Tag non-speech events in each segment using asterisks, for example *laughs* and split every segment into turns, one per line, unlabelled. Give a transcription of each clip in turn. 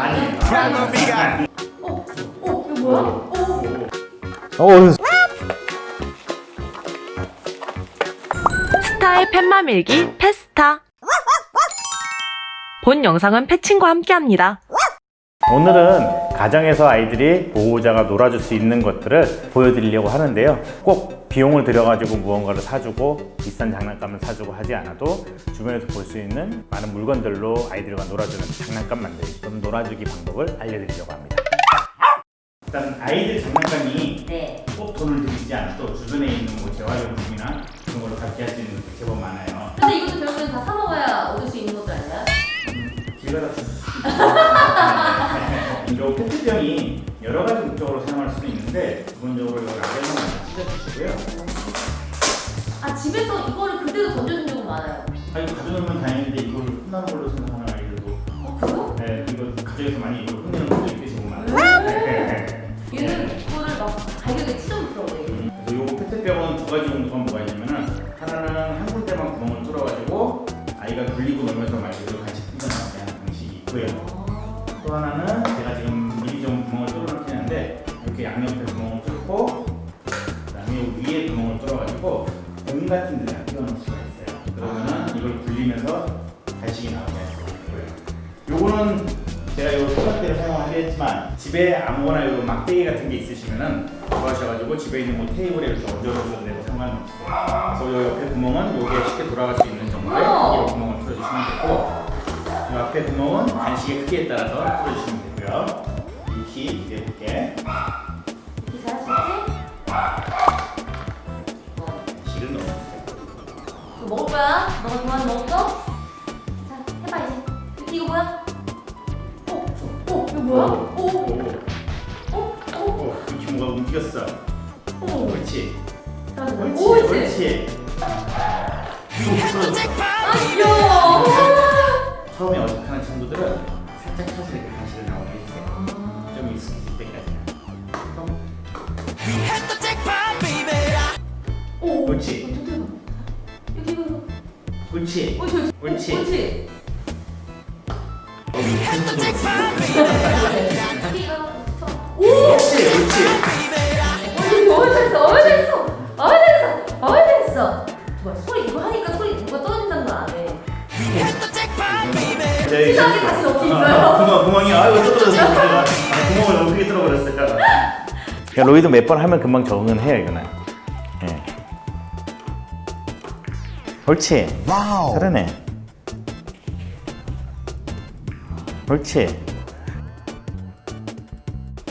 아니.
프라이머비가
어? 어? 이거 뭐야? 어?
어,
스타의 팻마 밀기 페스타 본 영상은 패친과 함께합니다.
오늘은 가정에서 아이들이 보호자가 놀아줄 수 있는 것들을 보여드리려고 하는데요. 꼭 비용을 들여가지고 무언가를 사주고 비싼 장난감을 사주고 하지 않아도 주변에서 볼 수 있는 많은 물건들로 아이들과 놀아주는 장난감 만들기 또는 놀아주기 방법을 알려드리려고 합니다. 일단 아이들 장난감이
네.
꼭 돈을 들이지 않아도 주변에 있는 뭐 재활용 아
집에서 이거를 그대로 던져준 적은 많아요.
아 이거 가져놓으면 다행인데 이걸 혼나는 걸로 생각하는 아이들도
어 그래요?
네, 이거 가정에서 많이 이걸 혼내는 분도 많아요. 네.
얘는 이거를 막 갈격에 찢어놓더라고요.
음, 그래서 이 페트병은 두 가지 용도가 뭐가 있냐면은 하나는 한 군데만 구멍을 뚫어가지고 아이가 굴리고 놀면서 말 그대로 간식 뜯어나오게 하는 방식이 있고요.
아,
또 하나는 제가 지금 미리 좀 구멍을 뚫어놓긴 했는데 이렇게 양옆에 구멍 같은 데다 끼워놓을 수가 있어요. 그러면은 이걸 굴리면서 간식이 나오게 할 수가 있고요. 요거는 제가 요 토닥대를 사용하려 했지만 집에 아무거나 요 막대기 같은 게 있으시면은 좋아하셔가지고 집에 있는 뭐 테이블에 이렇게 얹어놓으셔도 되고 상관없어요. 그래서 요 옆에 구멍은 요게 쉽게 돌아갈 수 있는 정도의
어.
이 구멍을 뚫어주시면 되고 이 앞에 구멍은 간식의 크기에 따라서 뚫어주시면 되고요.
이거 먹을 거야? 너가 좋아하는 거? 자 해봐 이제. 이렇게 이거 뭐야? 어? 어? 이거 뭐야?
오,
어?
오,
어? 어?
오, 이렇게 뭐가 움직였어.
어?
옳지.
잘한다.
옳지,
오, 옳지.
옳지.
아 귀여워.
처음에 어색하는 친구들은 살짝 쳐서 이렇게 간식을 나오게 해주세요.
아.
좀 익숙해질 때까지는.
오.
옳지.
어, 저, 저, 여기 이거.
옳지.
옳지. 옳지.
옳지.
옳지.
옳지.
오.
옳지, 옳지.
어, 어이 잘했어. 어이 잘했어. 어이 잘했어. 어이 잘했어. 좋아. 소리 이거 하니까 소리 누가 떨어진다는 걸안 해.
네,
시작이 다시 넣기 있어요.
아, 구멍, 구멍이 아유 또 떨어졌어. 아, 구멍을 너무 크게 뚫어버렸어요. 그러니까 로이도 몇번 하면 금방 적응은 해요 이거는. 예. 옳지.
와우
잘하네. 옳지.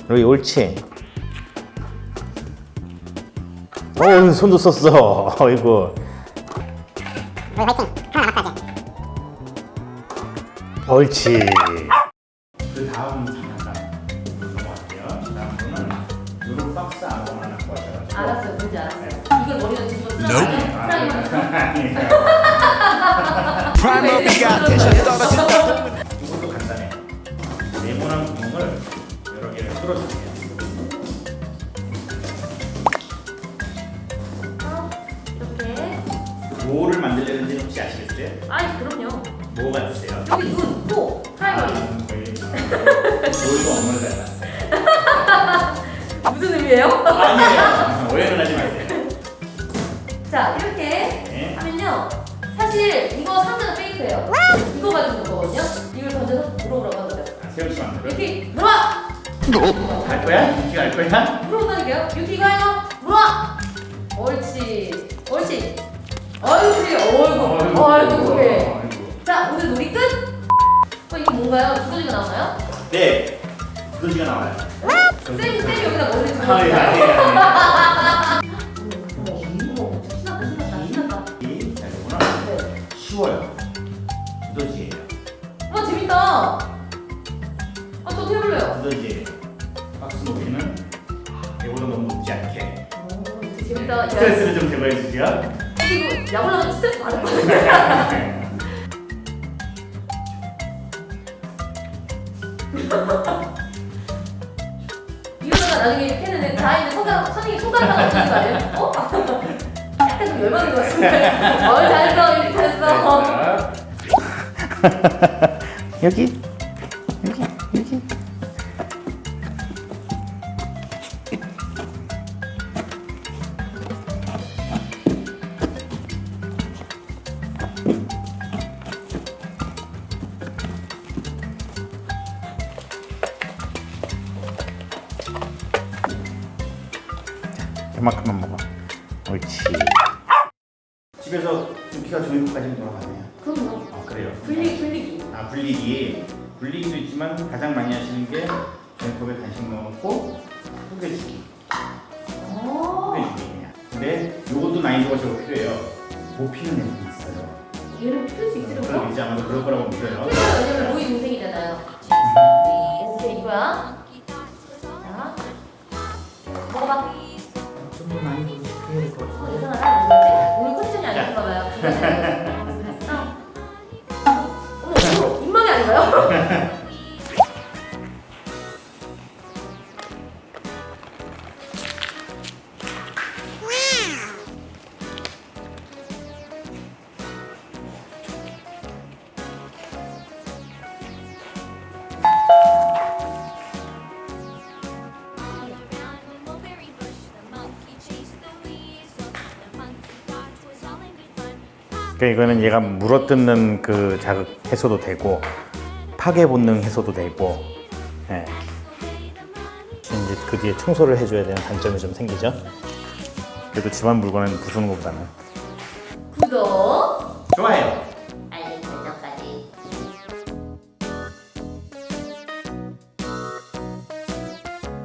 로이 옳지. 어 손도 썼어. *laughs* 어이구. 옳지.
프라이머.
프라이머비가 대신 떨어진다
이것도 간단해. 네모난 구멍을 여러 개를 뚫어주세요. 뭐를 만들려는지 혹시 아시겠어요?
아이 그럼요.
뭐 같으세요?
여기 눈, 코, 프라이머리.
아, 거의 엄마를 닮았어요.
무슨 의미예요?
아니에요. 오해는 하지 마세요.
자 이렇게
네.
하면요. 사실 이거 상자는 페이크예요. 이거 가지고 는 거거든요. 이걸 던져서 물어보라고 하거든요.
아, 세영 씨 만들어.
이렇게 물어와!
갈 거야? 유키 갈 거야?
물어본다니까요? 유키가요? 물어와! 옳지. 옳지. 옳지. 어이구. 어이구 그게.
아이고.
자 오늘 놀이 끝. 어 이거 뭔가요? 두더지가 나오나요?
네. 두더지가 나와요.
쌤, 쌤 여기다 머리 좀
아, 예, 아니에요, 아
재밌다. 아 저도 해볼래요.
두더지. 박스 높이는 배보다 너무 높지 않게.
오, 재밌다. 야,
스트레스를 좀 제거해 주죠.
이거 야구라면 스트레스 받을 것 같아. *laughs* 이러다가 나중에 이렇게 했는데 다 있는 손가락, 선생님 손가락 하나 없는 거 아니에요? 어? *laughs* 약간 좀 열받는 것 같은데. *laughs* 어, 잘했어, 이렇게 잘했어.
자, 여기 여기 이만큼만 먹어. 옳지. 집에서 좀 피가 것까지 돌아가네요.
그럼
아 그래요.
분리 분리기.
아 분리기. 분리기도 있지만 가장 많이 하시는 게 젠컵에 간식 넣고 후개주기.
어.
후개주기냐. 근데 요것도 난이도가 좀 필요해요. 못 피는 애들이 있어요.
얘를 풀수 있으려고?
그럼 이제 아마도 그럴 거라고 믿어요.
그래서 왜냐면 로이 동생이잖아요. 그래서 이거야. 자, 먹어봐.
좀 더 많이 해야 될것
어,
같은데.
이상하다. 우리 컨디션이 안 좋은가 봐요. *laughs* 아닌가요? *laughs*
그러니까 이거는 얘가 물어뜯는 그 자극 해소도 되고 파괴 본능 해소도 되고 예. 이제 그 뒤에 청소를 해줘야 되는 단점이 좀 생기죠. 그래도 집안 물건은 부수는 것보다는
구독.
좋아요.